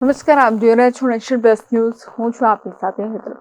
નમસ્કાર, આપ જોઈ રહ્યા છો નેશન બેસ્ટ ન્યૂઝ. હું છું આપની સાથે હેતલ.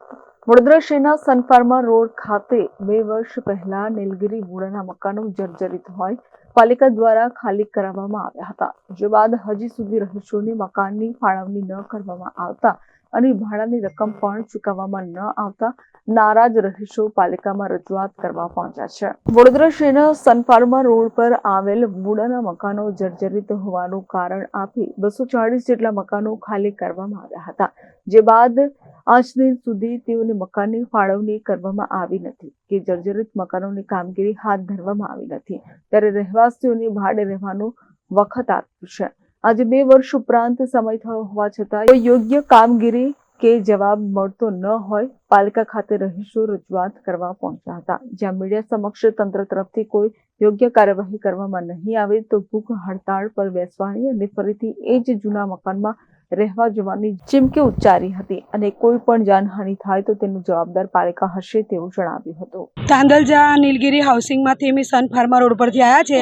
વડોદરા શહેરના સનફાર્મા રોડ ખાતે બે વર્ષ પહેલા નીલગિરી મૂળાના મકાનો જર્જરિત હોય પાલિકા દ્વારા ખાલી કરાવવામાં આવ્યા હતા. જે બાદ હજી સુધી રહીશોની મકાનની ફાળવણી ન કરવામાં આવતા અને ભાડાની રકમ પણ ચૂકવવામાં ન આવતા નારાજ રહીશો પાલિકામાં રજૂઆત કરવા પહોંચ્યા છે. વડોદરા શહેરના સનફાર્મા રોડ પર આવેલ મૂળાના મકાનો જર્જરિત હોવાનું કારણ આપી બસો ચાળીસ જેટલા મકાનો ખાલી કરવામાં આવ્યા હતા. જે બાદ આજ દિન સુધી તેઓની મકાનની ફાળવણી કરવામાં આવી નથી કે જર્જરિત મકાનોની કામગીરી હાથ ધરવામાં આવી નથી. ત્યારે રહેવાસીઓને ભાડે રહેવાનું વખત આપ્યું છે. આજે બે વર્ષ ઉપરાંત સમય થયો હોવા છતાં યોગ્ય કામગીરી કે જવાબ મળતો ન હોય, પાલિકા ખાતે રહીશો રજૂઆત કરવા પહોંચ્યા હતા. જ્યાં મીડિયા સમક્ષ તંત્ર તરફથી કોઈ યોગ્ય કાર્યવાહી કરવામાં નહીં આવે તો ભૂખ હડતાળ પર બેસવાની અને ફરીથી એ જ જૂના મકાનમાં રહેવા જવાની ચીમકી ઉચ્ચારી હતી અને કોઈ પણ જાનહાનિ થાય તો તેનું જવાબદાર પાલિકા હશે તેવું જણાવ્યું હતું. તાંદલજા નીલગિરી હાઉસિંગમાંથી અમે સન ફાર્મા રોડ પરથી આવ્યા છે.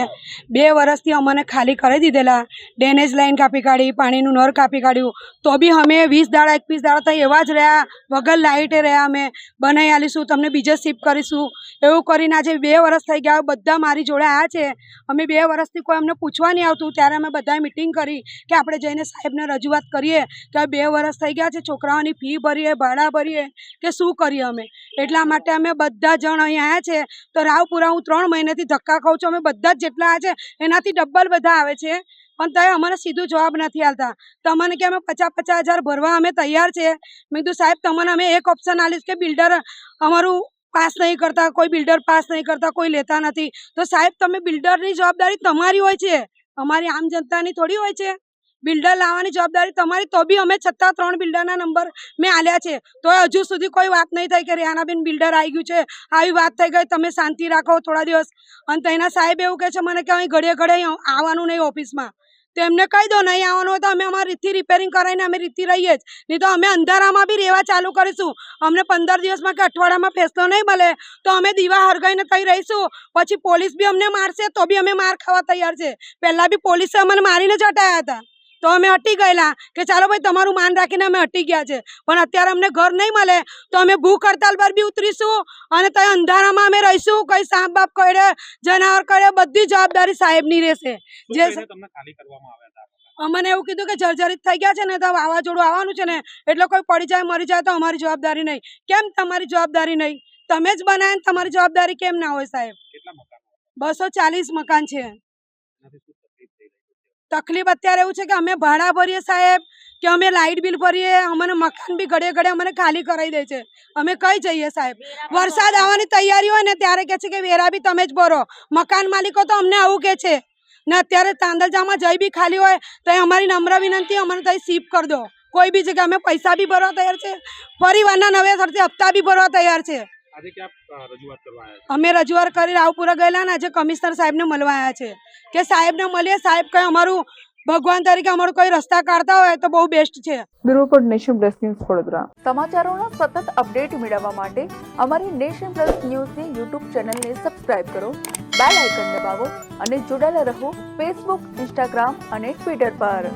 બે વર્ષથી અમને ખાલી કરી દીધેલા. ડેનેજ લાઈન કાપી કાઢી, પાણીનું નળ કાપી કાઢ્યું. તો બી અમે વીસ દાડા, એકવીસ દાડા થઈ એવા જ રહ્યા. વગર લાઇટે રહ્યા અમે. બનાવી આલીશું, તમને બીજે શિફ્ટ કરીશું. એવું કરીને આજે બે વર્ષ થઈ ગયા. બધા મારી જોડે આવ્યા છે. અમે બે વર્ષથી કોઈ અમને પૂછવા નહીં આવતું. ત્યારે અમે બધાએ મિટિંગ કરી કે આપણે જઈને સાહેબને રજૂઆત કરીએ કે બે વર્ષ થઈ ગયા છે, છોકરાઓની ફી ભરીએ, ભાડા ભરીએ કે શું કરીએ અમે? એટલા માટે અમે બધા જણ અહીંયા આવ્યા છે. તો રાવપુરા હું ત્રણ મહિનાથી ધક્કા ખાઉં છું. અમે બધા જ જેટલા આ છે, એનાથી ડબલ બધા આવે છે. પણ તોય અમને સીધું જવાબ નથી આવતા તમને કે અમે પચાસ પચાસ હજાર ભરવા અમે તૈયાર છે? મેં કીધું, સાહેબ, તમને અમે એક ઓપ્શન આપીશ કે બિલ્ડર અમારું પાસ નહીં કરતા, કોઈ બિલ્ડર પાસ નહીં કરતા, કોઈ લેતા નથી. તો સાહેબ, તમે બિલ્ડરની જવાબદારી તમારી હોય છે. અમારી આમ જનતાની થોડી હોય છે. બિલ્ડર લાવવાની જવાબદારી તમારી, તો બી અમે છતાં ત્રણ બિલ્ડરના નંબર મેં આલ્યા છે. તો હજુ સુધી કોઈ વાત નહીં થઈ કે રેહાનાબેન બિલ્ડર આવી ગયું છે. આવી વાત થઈ ગઈ, તમે શાંતિ રાખો થોડા દિવસ. અને તેના સાહેબ એવું કહે છે, મને કે અહીં ઘડીએ ઘડીએ આવવાનું નહીં ઓફિસમાં. તો એમને કહી દો, નહીં આવવાનું હોય તો અમે અમારી રીતથી રિપેરિંગ કરાવીને અમે રીતથી રહીએ જ. નહીં તો અમે અંધારામાં બી રહેવા ચાલુ કરીશું. અમને પંદર દિવસમાં કે અઠવાડિયામાં ફેસલો નહીં મળે. તો અમે દીવા હરગાઈને થઈ રહીશું. પછી પોલીસ બી અમને મારશે, તો બી અમે માર ખાવા તૈયાર છે. પહેલાં બી પોલીસે અમને મારીને જ હતા. તો અમે હટી ગયેલા કે ચાલો ભાઈ તમારું માન રાખીને અમે હટી ગયા છે. પણ અત્યારે અમને ઘર નહીં મળે તો અમે ભૂખ હડતાલ પર બી ઉતરીશું અને ત્યાં અંધારામાં અમે રહીશું કઈ સાપ બાપ કડે જનાવર કડે બધી જવાબદારી સાહેબની રહેશે. જે? અમને એવું કીધું કે જર્જરિત થઈ ગયા છે ને તો વાવાઝોડું આવવાનું છે ને એટલે કોઈ પડી જાય મરી જાય તો અમારી જવાબદારી નહીં. કેમ તમારી જવાબદારી નહીં? તમે જ બનાવે ને તમારી જવાબદારી કેમ ના હોય સાહેબ? બસો ચાલીસ મકાન છે એનાથી શું તકલીફ થઈ રહી છે તકલીફ અત્યારે એવું છે કે અમે ભાડા ભરીએ સાહેબ કે અમે લાઇટ બિલ ભરીએ અમને મકાન બી ઘડે ઘડે અમને ખાલી કરાવી દે છે. અમે કઈ જઈએ સાહેબ? વરસાદ આવવાની તૈયારી હોય ને ત્યારે કહે છે કે વેરા બી તમે જ ભરો. મકાન માલિકો તો અમને આવું કહે છે. ને અત્યારે તાંદલજામાં જઈ બી ખાલી હોય તો અમારી નમ્ર વિનંતી અમને ત્યાં સીપ કરી દો. કોઈ બી જગ્યાએ અમે પૈસા બી ભરવા તૈયાર છે. પરિવારના નવેસરથી હપ્તા બી ભરવા તૈયાર છે. આજે ક્યાં અ, રજૂઆત કરવા આવ્યા છો? અમે રજૂઆત કરી રાવપુરા ગયેલા ને આજે કમિશનર સાહેબને મળવા આવ્યા છે. કે સાહેબને મળીએ સાહેબ કંઈ અમારું ભગવાન તરીકે અમારું કોઈ રસ્તા કાઢતા હોય તો બહુ બેસ્ટ છે. Bureau Nation Plus news Vadodara. સમાચારોના સતત અપડેટ મેળવવા માટે અમારી નેશન પ્લસ ન્યૂઝની યુટ્યુબ ચેનલને સબસ્ક્રાઇબ કરો બેલ આઇકન દબાવો અને જોડાયેલા રહો ફેસબુક ઇન્સ્ટાગ્રામ અને ટ્વિટર પર.